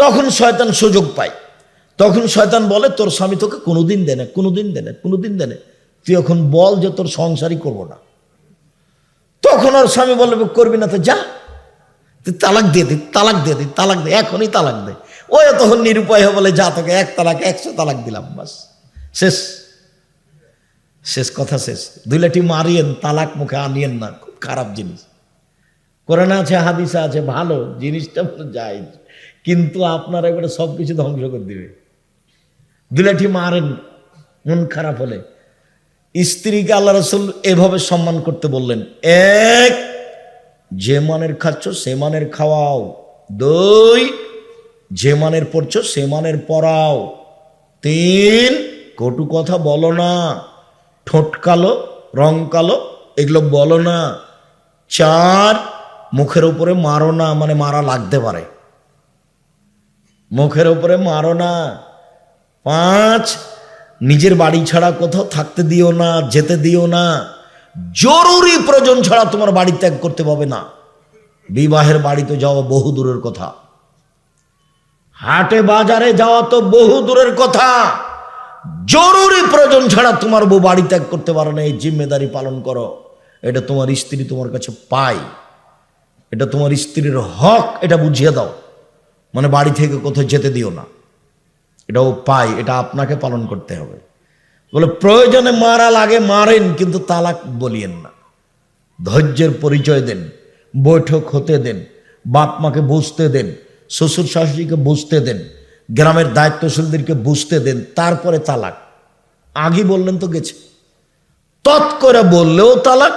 তখন শয়তান সুযোগ পায়। তখন শয়তান বলে, তোর স্বামী তোকে কোনোদিন দেনে কোনোদিন দেনে কোনোদিন দেনে তুই এখন বল যে তোর সংসারই করব না। তখন ওর স্বামী বলবে, করবি না তো যা। তুই তালাক দিয়ে দি, তালাক দিয়ে দি, তালাক দে, এখনই তালাক দে। ওই তখন নিরুপায় হয়ে বলে, যা তোকে এক তালাক, একশো তালাক দিলাম, বাস। শেষ। শেষ কথা শেষ। দুই লাঠি মারিয়েন, তালাক মুখে আনিয়েন না, খুব খারাপ জিনিস। কোরআনে আছে, হাদিসা আছে, ভালো জিনিসটা যায় কিন্তু আপনার এবারে সব কিছু ধ্বংস করে দিবে। দুই লাঠি মারেন, মন খারাপ হলে। স্ত্রীকে আল্লাহ রসুল এভাবে সম্মান করতে বললেন, এক, যে মানের খাচ্ছ সে মানের খাওয়াও। দুই, যে মানের পড়ছো সে মানের পড়াও তিন, কটু কথা বলো না। ঠোঁট কালো, রং কালো, এগুলো বলো না। চার, মুখের উপরে মারো না মানে মারা লাগতে পারে। মুখের উপরে মারো না। পাঁচ, নিজের বাড়ি ছাড়া কোথাও থাকতে দিও না, যেতে দিও না। জরুরি প্রয়োজন ছাড়া তোমার বাড়ি ত্যাগ করতে পাবে না। বিবাহের বাড়িতে যাওয়া বহু দূরের কথা। হাটে বাজারে যাওয়া তো বহু দূরের কথা। জরুরি প্রয়োজন ছাড়া তোমার বউ বাড়ি ত্যাগ করতে পারো না, এই জিম্মেদারি পালন করো। এটা তোমার স্ত্রী তোমার কাছে পায়। এটা তোমার স্ত্রীর হক, এটা বুঝিয়ে দাও। মানে বাড়ি থেকে কোথাও যেতে দিও না। এটাও পায় এটা আপনাকে পালন করতে হবে। বলে, প্রয়োজনে মারা লাগে, মারেন, কিন্তু তালাক বলিয়েন না। ধৈর্যের পরিচয় দেন, বৈঠক হতে দেন, বাপ মাকে বুঝতে দেন, শ্বশুর শাশুড়িকে বুঝতে দেন, গ্রামের দায়িত্বশীলদেরকে বুঝতে দেন, তারপরে তালাক। আগে বললেন তো গেছে। তৎ করে বললেও তালাক,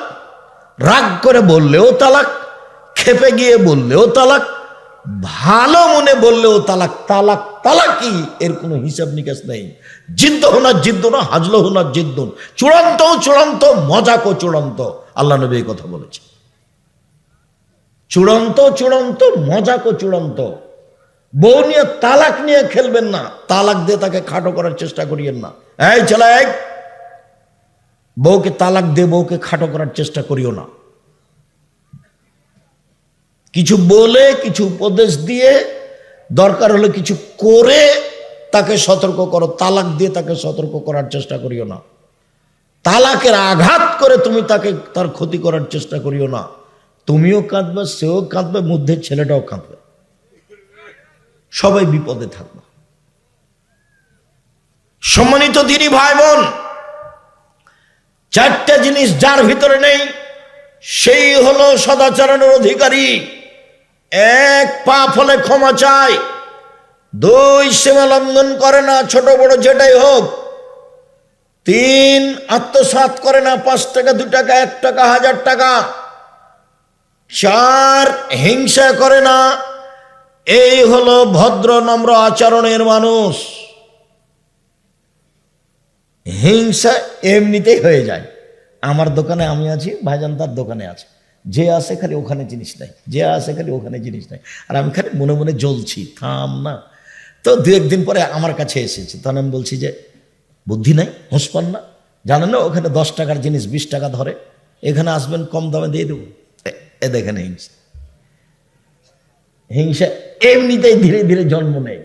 রাগ করে বললেও তালাক, খেপে গিয়ে বললেও তালাক ভালো মনে বললেও তালাক তালাক, তালাকি এর কোনো হিসাব নিকাশ নেই। জিদ্দ হোনা জিদ্দ না, হাজলো হোনা জিদ্দ চূড়ান্ত চূড়ান্ত মজাকো চূড়ান্ত। আল্লাহ নবী এই কথা বলেছে চূড়ান্ত চূড়ান্ত মজাকো চূড়ান্ত। বউ নিয়ে তালাক নিয়ে খেলবেন না। তালাক দিয়ে তাকে খাটো করার চেষ্টা করিয়েন না। এই ছেলে বউকে তালাক দিয়ে বউকে খাটো করার চেষ্টা করিও না। কিছু বলে, কিছু উপদেশ দিয়ে, দরকার হলে কিছু করে তাকে সতর্ক করো, তালাক দিয়ে তাকে সতর্ক করার চেষ্টা করিও না। তালাকের আঘাত করে তুমি তাকে, তার ক্ষতি করার চেষ্টা করিও না। তুমিও কাঁদবে, সেও কাঁদবে, মধ্যে ছেলেটাও কাঁদবে। সবাই বিপদে থাকবে। সম্মানিত দিনী ভাই বোন চারটা জিনিস যার ভিতরে নেই, সেই হলো সদাচরণের অধিকারী। এক পাপ হলে ক্ষমা চায়। দুই সীমা লঙ্ঘন করে না, ছোট বড় যেটাই হোক। তিন আত্মসাত করে না, পাঁচ টাকা, দু টাকা, এক টাকা, হাজার টাকা। চার হিংসা করে না, এই হলো ভদ্র, নম্র আচরণের মানুষ। হিংসা এমনিতেই হয়ে যায়। আমার দোকানে আমি আছি, ভাইজান তার দোকানে আছে। যে আসে খালি ওখানে জিনিস নাই, যে আসে খালি ওখানে জিনিস নাই। আর আমি খালি মনে মনে জ্বলছি, থাম না। তো দু একদিন পরে আমার কাছে এসেছে, তখন আমি বলছি যে, বুদ্ধি নাই হুঁস পান না। জানেন না, ওখানে দশ টাকার জিনিস, বিশ টাকা ধরে। এখানে আসবেন, কম দামে দিয়ে দেবো। এ- এ দেখেন হিংসা। হিংসা এমনিতেই ধীরে ধীরে জন্ম নেয়।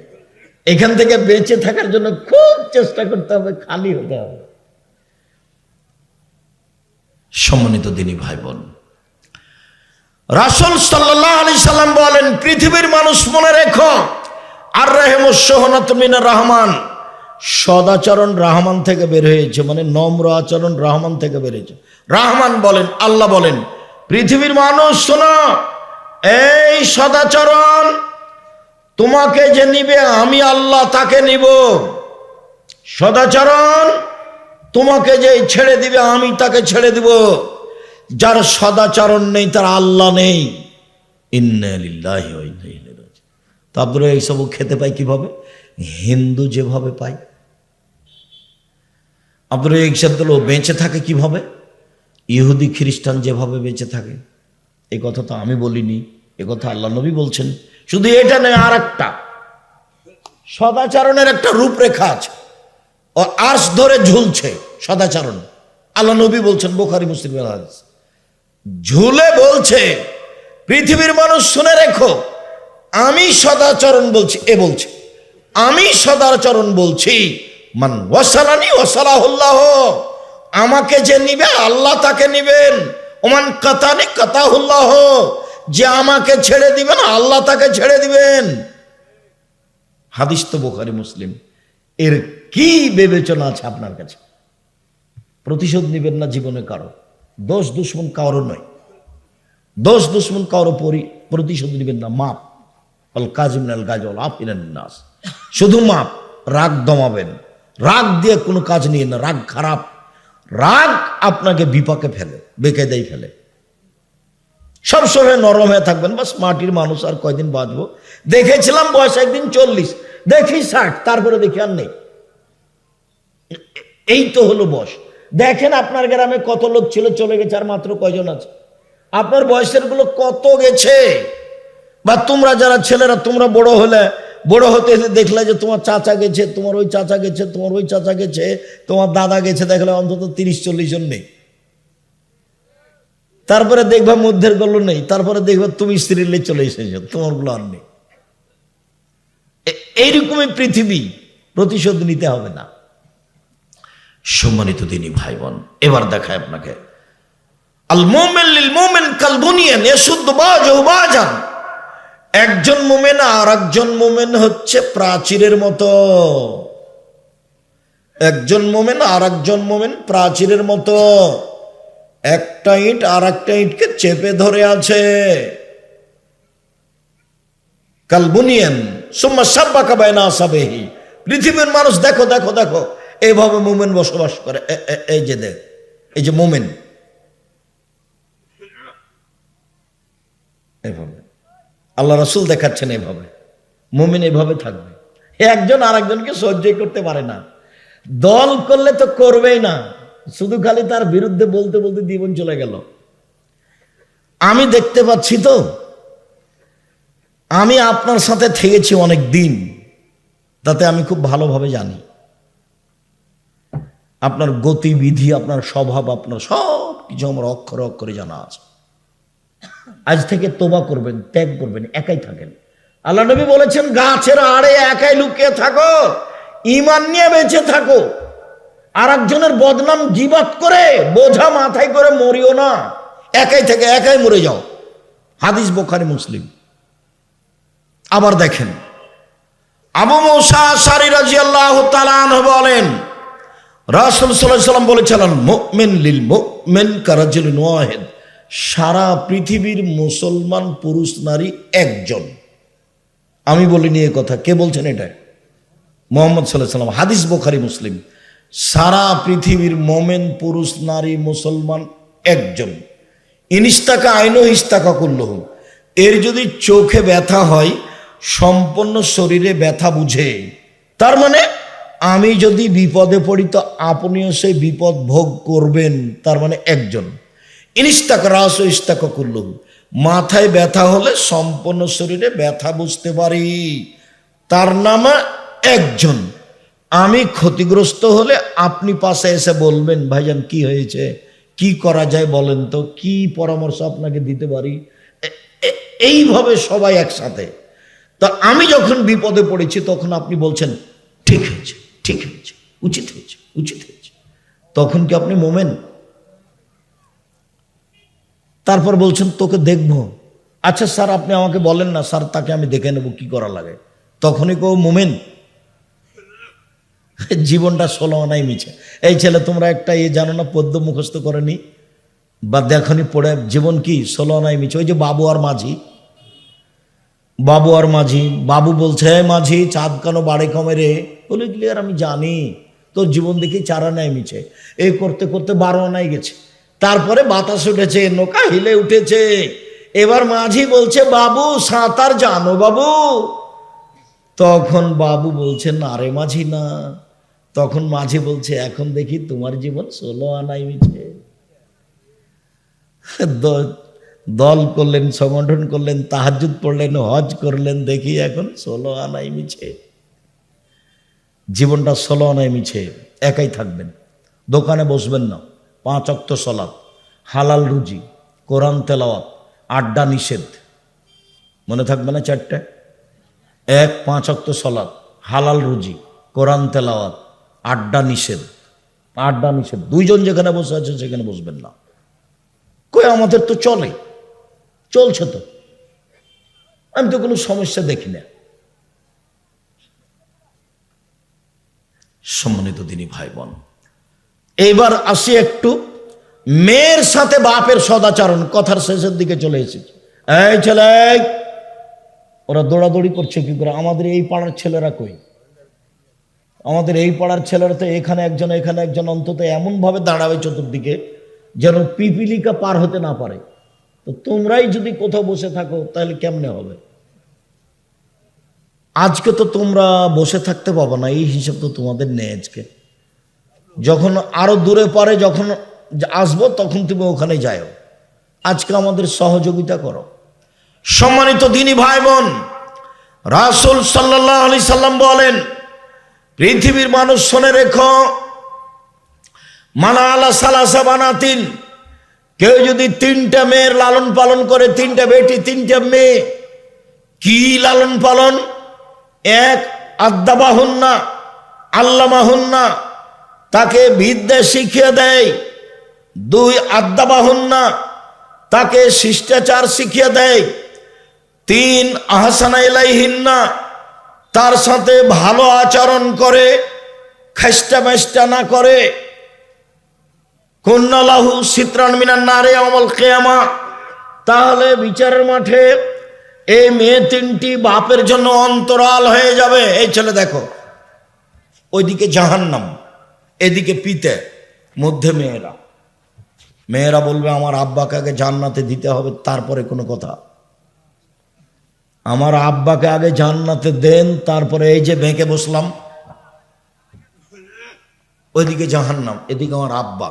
এখান থেকে বেঁচে থাকার জন্য খুব চেষ্টা করতে হবে, খালি হতে হবে। সম্মানিত দিনী ভাই বোন রাসুল সাল্লাহ সাল্লাম বলেন, পৃথিবীর মানুষ মনে রেখো আর রেহেমসোহনাত মিনা রহমান। সদাচরণ রাহমান থেকে বের হয়েছে মানে নম্র আচরণ রহমান থেকে বেরিয়েছে রাহমান বলেন, আল্লাহ বলেন, পৃথিবীর মানুষ শোনো, এই সদাচরণ তোমাকে যে নিবে, আমি আল্লাহ তাকে নিব। সদাচরণ তোমাকে যে ছেড়ে দিবে, আমি তাকে ছেড়ে দিব। যার সদাচরণ নেই, তার আল্লাহ নেই। ইন্না লিল্লাহি ওয়া ইন্না তো আপনারা এইসব খেতে পাই কীভাবে? হিন্দু যেভাবে পায়। আপনারা এইসবগুলো বেঁচে থাকে কীভাবে? ইহুদি, খ্রিস্টান যেভাবে বেঁচে থাকে। এই কথা তো আমি বলিনি, এ কথা আল্লাহ নবী বলছেন। শুধু এটা নয় আর একটা সদাচরণের একটা রূপরেখা আছে। আর্স ধরে ঝুলছে সদাচরণ। আল্লাহ নবী বলছেন, বোখারি, মুসলিম। ঝুলে বলছে, পৃথিবীর মানুষ শুনে রেখো, আমি সদাচরণ বলছি, এ বলছে, আমি সদাচরণ বলছি, মান ওয়াসালানি ওয়াসালাহুল্লাহ, আমাকে যে নিবে, আল্লাহ তাকে নিবেন, ওমান কাতানি কাতাহুল্লাহ, যে আমাকে ছেড়ে দিবেন, আল্লাহ তাকে ছেড়ে দিবেন। হাদিস তো বোখারি, মুসলিম। এর কি বিবেচনা আছে আপনার কাছে? প্রতিশোধ নিবেন না জীবনে কারও? দোষ দুশ্মন কারও নয়। দোষ দুশ্মন কারও পরি, প্রতিশোধ নিবেন না, মাপ। অল কাজিমিনাল গাজল আফিনান নাস। শুধু মাপ, রাগ দমাবেন। রাগ দিয়ে কোনো কাজ নিয়ে না, রাগ খারাপ। রাগ আপনাকে বিপাকে ফেলে বেকায়দাই ফেলে। সবসময় নরম হয়ে থাকবেন, বাস মাটির মানুষ আর কয়দিন বাঁচবো? দেখেছিলাম বয়স একদিন চল্লিশ, দেখি ষাট, তারপরে দেখি আর নেই। এই তো হলো বয়স। দেখেন আপনার গ্রামে কত লোক ছিল, চলে গেছে আর মাত্র কয়জন আছে? আপনার বয়সেরগুলো কত গেছে? বা তোমরা যারা ছেলেরা, তোমরা বড় হলে, বড় হতে হতে দেখলে যে তোমার চাচা গেছে, তোমার ওই চাচা গেছে, তোমার ওই চাচা গেছে, তোমার দাদা গেছে, দেখলে অন্তত তিরিশ, চল্লিশ জন নেই। তারপরে দেখবা মধ্যেরগুলো নেই, তারপরে দেখবা তুমি স্ত্রীর চলে এসেছ, তোমারগুলো আর নেই। এইরকমই পৃথিবী, প্রতিশোধ নিতে হবে না। সম্মানিত দিনী ভাই বোন এবার দেখায় আপনাকে। আল মোমেন লিল মোমেন বাজ বাজান। একজন মোমেন আর একজন মোমেন হচ্ছে প্রাচীরের মতো। একজন মোমেন আর একজন মোমেন প্রাচীরের মতো। একটা ইট আর একটা ইটকে চেপে ধরে আছে। কালবুনিয়ান সুম্মা সাব্বাকা বাইনা আসাবেহি। পৃথিবীর মানুষ, দেখো দেখো দেখো এইভাবে মোমেন বসবাস করে। এই যে দেখ, এই যে মোমেন। এইভাবে আল্লাহ রসুল দেখাচ্ছেন এভাবে। মোমেন এভাবে থাকবে। একজন আর একজনকে সহ্যই করতে পারে না। দল করলে তো করবেই না। শুধু খালি তার বিরুদ্ধে বলতে বলতে জীবন চলে গেল। আমি দেখতে পাচ্ছি তো, আমি আপনার সাথে থেকেছি অনেক দিন তাতে আমি খুব ভালোভাবে জানি। আপনার গতিবিধি, আপনার স্বভাব, আপনার সব কিছু আমার অক্ষরে অক্ষরে জানা আছে। আজ থেকে তোবা করবেন, ত্যাগ করবেন, একাই থাকেন। আল্লাহ নবী বলেছেন, গাছের আড়ে একাই লুকিয়ে থাকো ইমান নিয়ে বেঁচে থাকো। আর একজনের বদনাম গিবাত করে, বোঝা মাথায় করে মরিও না। একাই থেকে একাই মরে যাও। হাদিস বোখারি, মুসলিম। আবার দেখেন, আবু মৌসা সারি রাজি আল্লাহ বলেন রাসুল সাল্লাহ সাল্লাম বলেছিলেন, মুমিন লিল মুমিন কারাজিল ওয়াহিদ। সারা পৃথিবীর মুসলমান পুরুষ নারী একজন। আমি বলিনি এ কথা, কে বলছেন এটা? মোহাম্মদ সাল্লাহ সাল্লাম হাদিস বোখারি, মুসলিম। সারা পৃথিবীর মোমেন পুরুষ নারী মুসলমান একজন। ইনিস্তাকা আইনো ইস্তাকা করল এর যদি চোখে ব্যথা হয়, সম্পূর্ণ শরীরে ব্যথা বুঝে। তার মানে আমি যদি বিপদে পড়ি, তো আপনিও সেই বিপদ ভোগ করবেন, তার মানে একজন। ইনিস্তাক রাস ও ইস্তাক করল মাথায় ব্যথা হলে সম্পূর্ণ শরীরে ব্যথা বুঝতে পারি। তার নামে একজন। আমি ক্ষতিগ্রস্ত হলে আপনি পাশে এসে বলবেন, ভাইজান, কি হয়েছে? কি করা যায় বলেন তো? কি পরামর্শ আপনাকে দিতে পারি? এইভাবে সবাই একসাথে। তা আমি যখন বিপদে পড়েছি, তখন আপনি বলছেন, ঠিক হয়েছে। ঠিক হয়েছে, উচিত হয়েছে উচিত হয়েছে। তখন কি আপনি মোমেন? তারপর বলছেন, তোকে দেখব। আচ্ছা স্যার, আপনি আমাকে বলেন না, স্যার, তাকে আমি দেখে নেব, কি করা লাগে? তখনই কেউ মোমেন, জীবনটা ষোলো আনাই মিছে। এই ছেলে তোমরা একটা ইয়ে জানো না পদ্য মুখস্থ করেনি? বা দেখনি পড়ে, জীবন কি ষোলো আনাই মিছে? ওই যে বাবু আর মাঝি। বাবু আর মাঝি, বাবু বলছে "এই মাঝি, চাঁদ কেন বাড়ে কমে রে? বলে ক্লিয়ার আমি জানি, তোর জীবন দেখি চার আনায় মিছে। এ করতে করতে বারো আনায় গেছে। তারপরে বাতাস উঠেছে, নৌকা হিলে উঠেছে। এবার মাঝি বলছে, বাবু, সাঁতার জানো বাবু? তখন বাবু বলছে, না রে মাঝি, না। তখন মাঝি বলছে, এখন দেখি তোমার জীবন ষোলো আনাই মিছে। দল করলেন সংগঠন করলেন তাহাজুদ পড়লেন, হজ করলেন, দেখি এখন ষোলো আনাই মিছে। জীবনটা আনাই মিছে, একাই থাকবেন। দোকানে বসবেন না। পাঁচ অক্ত সলাপ হালাল রুজি, কোরআন তেলাওয়াত, আড্ডা নিষেধ। মনে থাকবে না চারটে? এক, পাঁচ অক্ত সলাৎ, হালাল রুজি, কোরআন তেলাওয়াত, আড্ডা নিষেধ। আড্ডা নিষেধ। দুইজন যেখানে বসে আছে সেখানে বসবেন না। কই, আমাদের তো চলে। চলছে তো। আমি তো কোনো সমস্যা দেখি না। সম্মানিত দিনী ভাই বোন এইবার আসি একটু মেয়ের সাথে বাপের সদাচরণ কথার শেষের দিকে চলে এসেছে। এই ছেলে, ওরা দৌড়াদৌড়ি করছে কি করে? আমাদের এই পাড়ার ছেলেরা কই? আমাদের এই পাড়ার ছেলেরা তো এখানে একজন এখানে একজন, অন্তত এমনভাবে দাঁড়াবে চতুর্দিকে যেন পিপিলিকা পার হতে না পারে। তো তোমরাই যদি কোথাও বসে থাকো, তাহলে কেমনে হবে? আজকে তো তোমরা বসে থাকতে পাবো না, এই হিসাব তো তোমাদের নেই আজকে। যখন আরও দূরে পারে, যখন আসব, তখন তুমি ওখানে যাও আজকে আমাদের সহযোগিতা করো। সম্মানিত দিনী ভাই বোন রাসুল সাল্লাহ আলি সাল্লাম বলেন, পৃথিবীর মানুষ শোনে রেখো, মানা আলা সালাসা বানাতিন কেউ যদি তিনটা মেয়ের লালন পালন করে, তিনটা বেটি, তিনটা মেয়ে, কি লালন পালন এক আদ্যাবাহুন্না আল্লামাহুন্না, তাকে বিদ্যা শিখিয়ে দেয়। দুই আদ্যাবাহুন্না তাকে শিষ্টাচার শিখিয়ে দেয়। তিন আহসানা ইলাইহিন্না তার সাথে ভালো আচরণ করে খেষ্টা না করে। কন্যালাহু সিত্রান মিনার নারে অমল কেয়ামা, তাহলে বিচারের মাঠে এই মেয়ে তিনটি বাপের জন্য অন্তরাল হয়ে যাবে। এই ছেলে দেখো, ওইদিকে জাহান্নাম, এদিকে পিতে, মধ্যে মেয়েরা। মেয়েরা বলবে, আমার আব্বাকে আগে জান্নাতে দিতে হবে, তারপরে কোনো কথা। আমার আব্বাকে আগে জান্নাতে দেন, তারপরে এই যে বেঁকে বসলাম। ওইদিকে জাহান্নাম, এদিকে আমার আব্বা।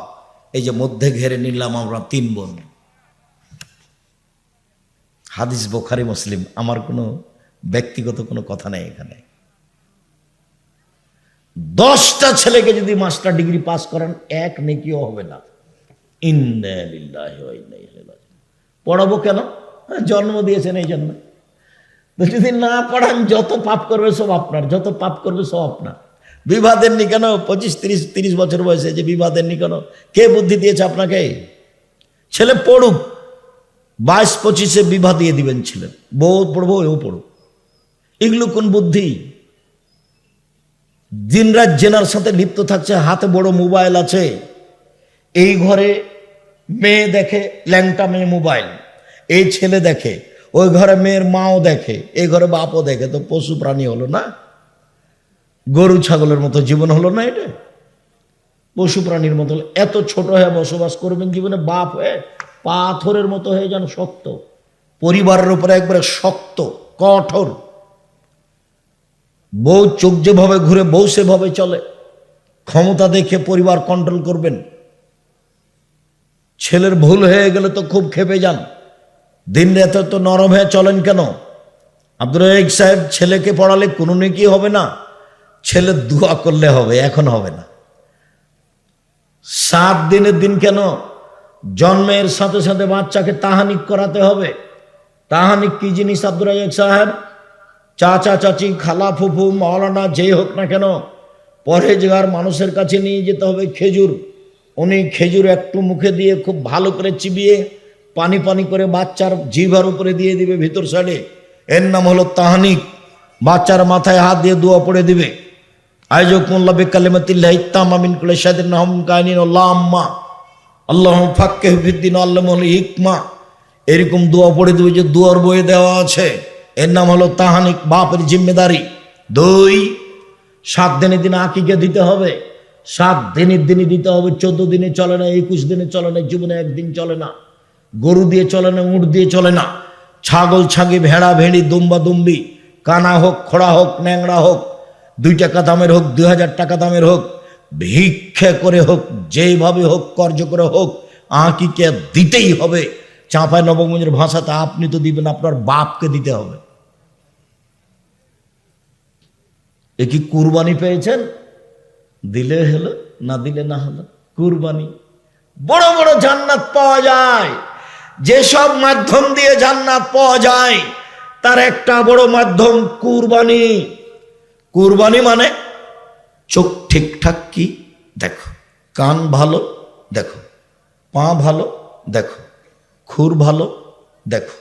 এই যে মধ্যে ঘেরে নিলাম আমরা তিন বোন। হাদিস বোখারি মুসলিম। আমার কোনো ব্যক্তিগত কোনো কথা নেই এখানে। দশটা ছেলেকে যদি মাস্টার ডিগ্রি পাস করেন এক নেকিও হবে না। পড়াবো কেন? হ্যাঁ, জন্ম দিয়েছেন এই জন্য যদি না পড়ান যত পাপ করবে সব আপনার যত পাপ করবে সব আপনার। বিবাহ দেননি কেন? পঁচিশ তিরিশ তিরিশ বছর বয়সে যে বিবাদের নি কেন? কে বুদ্ধি দিয়েছে আপনাকে? ছেলে পড়ুক। বাইশ পঁচিশে বিবাহ দিয়ে দিবেন ছেলে বউ পড়ব, এও পড়ুক। এগুলো কোন বুদ্ধি? দিনরাত জেনার সাথে লিপ্ত থাকছে, হাতে বড় মোবাইল আছে। এই ঘরে মেয়ে দেখে, ল্যাংটা মেয়ে মোবাইল। এই ছেলে দেখে, ওই ঘরে মেয়ের মাও দেখে, এই ঘরে বাপও দেখে। তো পশু প্রাণী হলো না? গরু ছাগলের মতো জীবন হলো না এটা? পশু প্রাণীর মতো। এত ছোট হয়ে বসবাস করবেন জীবনে বাপ হয়ে? পাথরের মতো হয়ে যান শক্ত। পরিবারের উপরে একবারে শক্ত, কঠোর। বউ চোখ যেভাবে ঘুরে, বউ সেভাবে চলে। ক্ষমতা দেখে পরিবার কন্ট্রোল করবেন। ছেলের ভুল হয়ে গেলে তো খুব খেপে যান। দিন রাতে তো নরম হয়ে চলেন কেন? আব্দুল রহিক সাহেব, ছেলেকে পড়ালে কোনো নেকি হবে না। ছেলে দোয়া করলে হবে, এখন হবে না। সাত দিনের দিন কেন জন্মের সাথে সাথে বাচ্চাকে তাহানিক করাতে হবে। তাহানিক কি জিনিস আব্দুল রাজাক সাহেব? চাচা, চাচি, খালা, ফুফু মৌলানা যেই হোক না কেন পরেজগার মানুষের কাছে নিয়ে যেতে হবে খেজুর। উনি খেজুর একটু মুখে দিয়ে খুব ভালো করে চিবিয়ে পানি পানি করে বাচ্চার জিভার উপরে দিয়ে দিবে ভিতর সাইডে। এর নাম হলো তাহানিক। বাচ্চার মাথায় হাত দিয়ে দোয়া পড়ে দিবে। আয়োজক মোল্লা বেকালেমাতিল্লাহ ইত্তাম আমিন কুলে সাদিন নহম কাহিনীন আল্লাহ আম্মা আল্লাহ ফাক্কে ফিদ্দিন আল্লাহ হিকমা। এরকম দোয়া পড়ে দেবে যে দুয়ার বয়ে দেওয়া আছে। এর নাম হলো তাহানিক বাপের জিম্মেদারি। দুই, সাত দিনের দিনে আকিকে দিতে হবে। সাত দিনের দিনে দিতে হবে, চোদ্দ দিনে চলে না, একুশ দিনে চলে না, জীবনে একদিন চলে না। গরু দিয়ে চলে না, উঁট দিয়ে চলে না। ছাগল ছাগি, ভেড়া ভেড়ি, দুম্বা দুম্বি, কানা হোক, খোড়া হোক ন্যাংরা হোক দুই টাকা দামের হোক, দুই হাজার টাকা দামের হোক ভিক্ষে করে হোক, যেইভাবে হোক, কর্য করে হোক, আঁকিকে দিতেই হবে। চাঁপাই নবগঞ্জের ভাষাতে আপনি তো দিবেন, আপনার বাপকে দিতে হবে। এ কি কুরবানি পেয়েছেন? দিলে হলো, না দিলে না হলো? কুরবানি। বড় বড় জান্নাত পাওয়া যায়। যেসব মাধ্যম দিয়ে জান্নাত পাওয়া যায়, তার একটা বড় মাধ্যম কুরবানি। কুরবানি মানে চোখ ঠিকঠাক কি? দেখো। কান ভালো? দেখো। পা ভালো? দেখো। খুর ভালো? দেখো।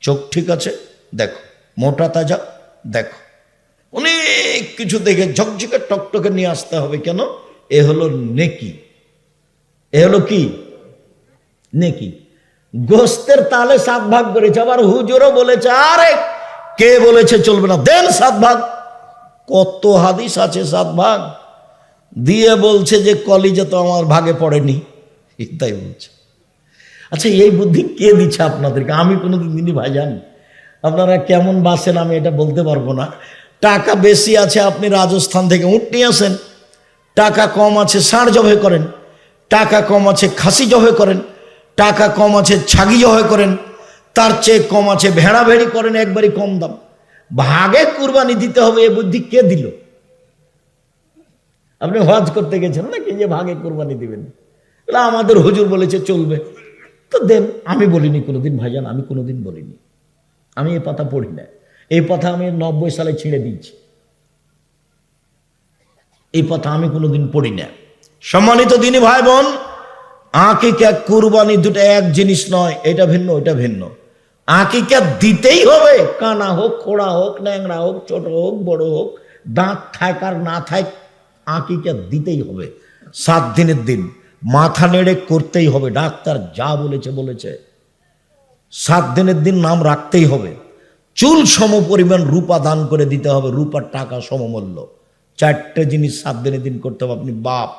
চোখ ঠিক আছে? দেখো। মোটা তাজা? দেখো। অনেক কিছু দেখে ঝকঝকে টকটকে নিয়ে আসতে হবে কেন? এ হলো নেকি। এ হলো কি? নেকি। গোস্তের তালে সাত ভাগ করেছে। আবার হুজুরও বলেছে, আরে কে বলেছে চলবে না? দেন সাত ভাগ। কত হাদিস আছে সাত ভাগ? দিয়ে বলছে যে কলিজা তো আমার ভাগে পড়েনি। তাই বলছে। আচ্ছা এই বুদ্ধি কে দিচ্ছে আপনাদেরকে? আমি কোনোদিন দিনই ভাইজান। আপনারা কেমন বাসেন আমি এটা বলতে পারব না। টাকা বেশি আছে, আপনি রাজস্থান থেকে উঠ নিয়ে আসেন। টাকা কম আছে, ষাঁড় জবে করেন। টাকা কম আছে, খাসি জবে করেন। টাকা কম আছে, ছাগি জবে করেন। তার চেয়ে কম আছে ভেড়া ভেড়ি করেন, একবারই কম দাম। ভাগে কুরবানি দিতে হবে, এ বুদ্ধি কে দিল? আপনি হজ করতে গেছেন নাকি যে ভাগে কুরবানি দিবেন? আমাদের হুজুর বলেছে, চলবে। তো দেন, আমি বলিনি কোনোদিন, ভাইজান, আমি কোনোদিন বলিনি। আমি এই কথা পড়ি না। এই কথা আমি নব্বই সালে ছিঁড়ে দিয়েছি। এই কথা আমি কোনোদিন পড়ি না। সম্মানিত দিনী ভাই বোন, আকিকা কুরবানি দুটো এক জিনিস নয়, এটা ভিন্ন এটা ভিন্ন। আকিকা দিতেই হবে। কানা হোক, খোড়া হোক ন্যাংরা হোক, ছোট হোক, বড় হোক, দাঁত থাক আর না থাক আকিকা দিতেই হবে। সাত দিনের দিন মাথা নেড়ে করতেই হবে। ডাক্তার যা বলেছে বলেছে। সাত দিনের দিন নাম রাখতেই হবে। চুল সম পরিমাণ রূপা দান করে দিতে হবে। রূপার টাকা সমমূল্য। চারটে জিনিস সাত দিনের দিন করতে হবে। আপনি বাপ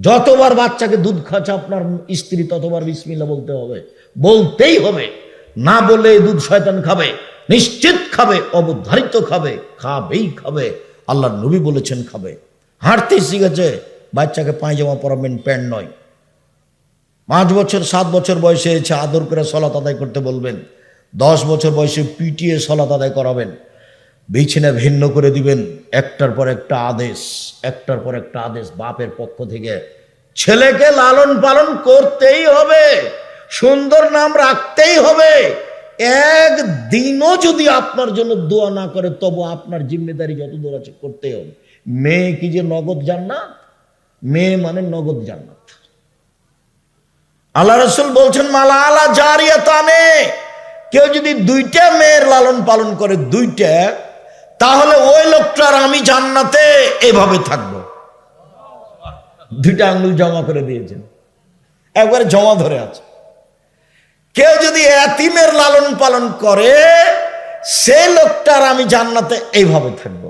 যতবার বাচ্চাকে দুধ খাচ্ছে আপনার স্ত্রী ততবার বিসমিল্লা বলতে হবে। বলতেই হবে। না বলে দুধ শয়তান খাবে, নিশ্চিত খাবে, অবধারিত খাবে, খাবেই খাবে। আল্লাহ নবী বলেছেন খাবে। হাঁটতে শিখেছে, বাচ্চাকে পায়জামা পরাবেন প্যান্ট নয়। পাঁচ বছর, সাত বছর বয়সে এসে আদর করে সলাত আদায় করতে বলবেন। দশ বছর বয়সে পিটিয়ে সলাত আদায় করাবেন। বিছানা ভিন্ন করে দিবেন। একটার পর একটা আদেশ, একটার পর একটা আদেশ বাপের পক্ষ থেকে। ছেলেকে লালন পালন করতেই হবে, সুন্দর নাম রাখতেই হবে। একদিনও যদি আপনার জন্য দোয়া না করে, তবু আপনার জিম্মেদারি যত দূর আছে করতেই হবে। মেয়ে কি যে নগদ জান্নাত? মেয়ে মানে নগদ জান্নাত। আল্লাহ রসুল বলছেন, মালা আলা জারিয়া তানে কেউ যদি দুইটা মেয়ের লালন পালন করে, দুইটা তাহলে ওই লোকটার আমি জান্নাতে এভাবে থাকব। দুইটা আঙ্গুল জমা করে দিয়েছেন। একবারে জমা ধরে আছে। কেউ যদি এতিমের লালন পালন করে সে লোকটার আমি জান্নাতে এইভাবে থাকব।